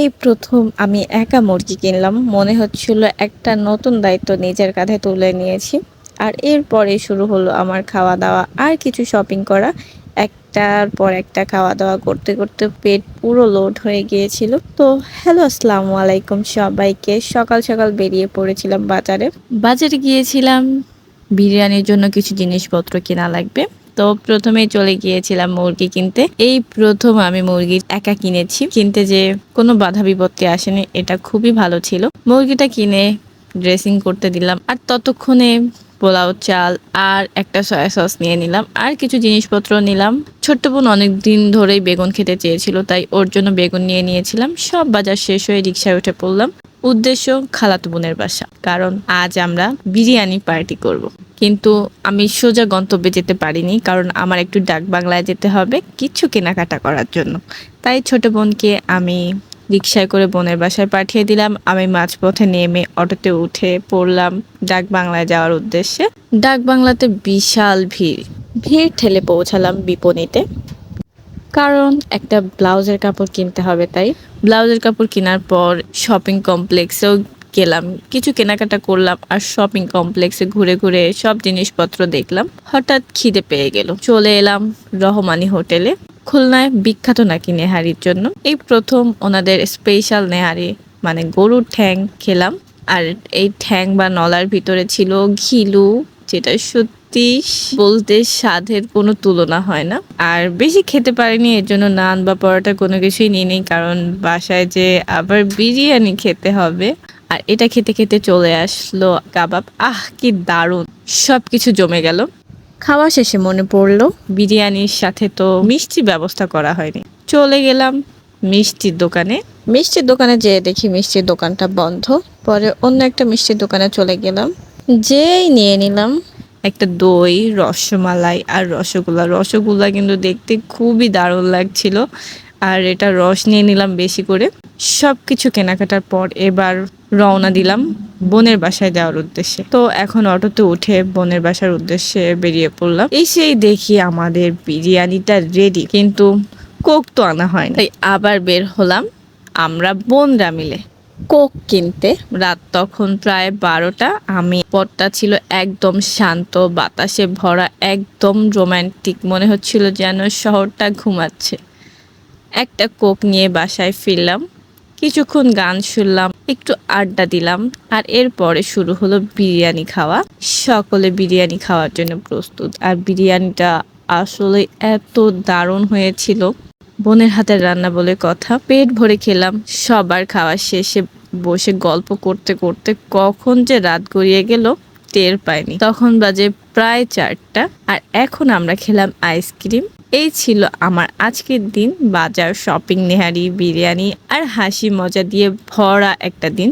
এই প্রথম আমি একা মুরগি কিনলাম। মনে হচ্ছিল একটা নতুন দায়িত্ব নিজের কাঁধে তুলে নিয়েছি। আর এরপরে শুরু হলো আমার খাওয়া দাওয়া আর কিছু শপিং করা। একটার পর একটা খাওয়া দাওয়া করতে করতে পেট পুরো লোড হয়ে গিয়েছিল। তো হ্যালো আসসালামু আলাইকুম সবাইকে। সকাল সকাল বেরিয়ে পড়েছিলাম বাজারে। বাজারে গিয়েছিলাম। বিরিয়ানির জন্য কিছু জিনিসপত্র কেনা লাগবে। তো প্রথমেই চলে গিয়েছিলাম মুরগি কিনতে। এই প্রথম আমি মুরগি একা কিনেছি। কিনতে যে কোনো বাধা বিপত্তি আসেনি, এটা খুবই ভালো ছিল। মুরগিটা কিনে ড্রেসিং করতে দিলাম আর ততক্ষণে পোলাও, চাল আর একটা সয়া সস নিয়ে নিলাম আর কিছু জিনিসপত্র নিলাম। ছোট্ট বোন অনেক দিন ধরেই বেগুন খেতে চেয়েছিল, তাই ওর জন্য বেগুন নিয়ে নিয়েছিলাম। সব বাজার শেষ হয়ে রিক্সায় উঠে পড়লাম। উদ্দেশ্য খালাতো বোনের বাসা, কারণ আজ আমরা বিরিয়ানি পার্টি করব। কিন্তু আমি সোজা গন্তব্যে যেতে পারিনি, কারণ আমার একটু ডাক বাংলায় যেতে হবে কিছু কেনাকাটা করার জন্য। তাই ছোট বোনকে আমি রিক্সায় করে বোনের বাসায় পাঠিয়ে দিলাম। আমি মাঝপথে নেমে অটোতে উঠে পড়লাম ডাক বাংলায় যাওয়ার উদ্দেশ্যে। ডাক বাংলাতে বিশাল ভিড়। ভিড় ঠেলে পৌঁছালাম বিপণীতে। কারণ একটা ব্লাউজের কাপড় কিনতে হবে তাই। ব্লাউজের কাপড় কেনার পর শপিং কমপ্লেক্সেও গেলাম, কিছু কেনাকাটা করলাম আর শপিং কমপ্লেক্সে ঘুরে ঘুরে সব জিনিসপত্র দেখলাম। হঠাৎ খিদে পেয়ে গেল। চলে এলাম রহমানি হোটেলে, খুলনায় বিখ্যাত নাকি নেহারির জন্য। এই প্রথম ওনাদের স্পেশাল নেহারি মানে গরুর ঠ্যাং খেলাম। আর এই ঠ্যাং বা নলার ভিতরে ছিল ঘিলু, যেটা সত্যি বলতে স্বাদের কোনো তুলনা হয় না। আর বেশি খেতে পারিনি, এর জন্য নান বা পরোটা কোনো কিছুই নিই নেই কারণ বাসায় যে আবার বিরিয়ানি খেতে হবে আর এটা খেতে খেতে চলে আসলো কাবাব। আহ, কি দারুণ। সব কিছু জমে গেল। খাওয়া শেষে মনে পড়ল, বিরিয়ানির সাথে তো মিষ্টি ব্যবস্থা করা হয়নি। চলে গেলাম মিষ্টির দোকানে। মিষ্টির দোকানে যেয়ে দেখি মিষ্টির দোকানটা বন্ধ। পরে অন্য একটা মিষ্টির দোকানে চলে গেলাম। যেই নিয়ে নিলাম একটা দই, রসমালাই আর রসগোল্লা। রসগোল্লা কিন্তু দেখতে খুবই দারুণ লাগছিল। আর এটা রস নিয়ে নিলাম বেশি করে। সব কিছু কেনাকাটার পর এবার রওনা দিলাম বোনের বাসায় যাওয়ার উদ্দেশ্যে। তো এখন অটোতে উঠে বোনের বাসার উদ্দেশ্যে বেরিয়ে পড়লাম। এসেই দেখি আমাদের বিরিয়ানিটা রেডি কিন্তু কোক তো আনা হয় তাই আবার বের হলাম আমরা বোনরা মিলে। কোক কিনতে রাত তখন প্রায় বারোটা, আমি পথটা ছিল একদম শান্ত, বাতাসে ভরা, একদম রোম্যান্টিক মনে হচ্ছিল যেন শহরটা ঘুমাচ্ছে। একটা কোক নিয়ে বাসায় ফিরলাম। কিছুক্ষণ গান শুনলাম, একটু আড্ডা দিলাম, আর এরপরে শুরু হলো বিরিয়ানি খাওয়া। সকলে বিরিয়ানি খাওয়ার জন্য প্রস্তুত, আর বিরিয়ানিটা আসলে এত দারুণ হয়েছিল। বোনের হাতের রান্না বলে কথা, পেট ভরে খেলাম, সবার খাওয়া শেষে বসে গল্প করতে করতে কখন যে রাত গড়িয়ে গেল টের পাইনি। তখন বাজে প্রায় চারটা, আর এখন আমরা খেলাম আইসক্রিম। এই ছিল আমার আজকের দিন, বাজার শপিং নেহারি, বিরিয়ানি আর হাসি মজা দিয়ে ভরা একটা দিন।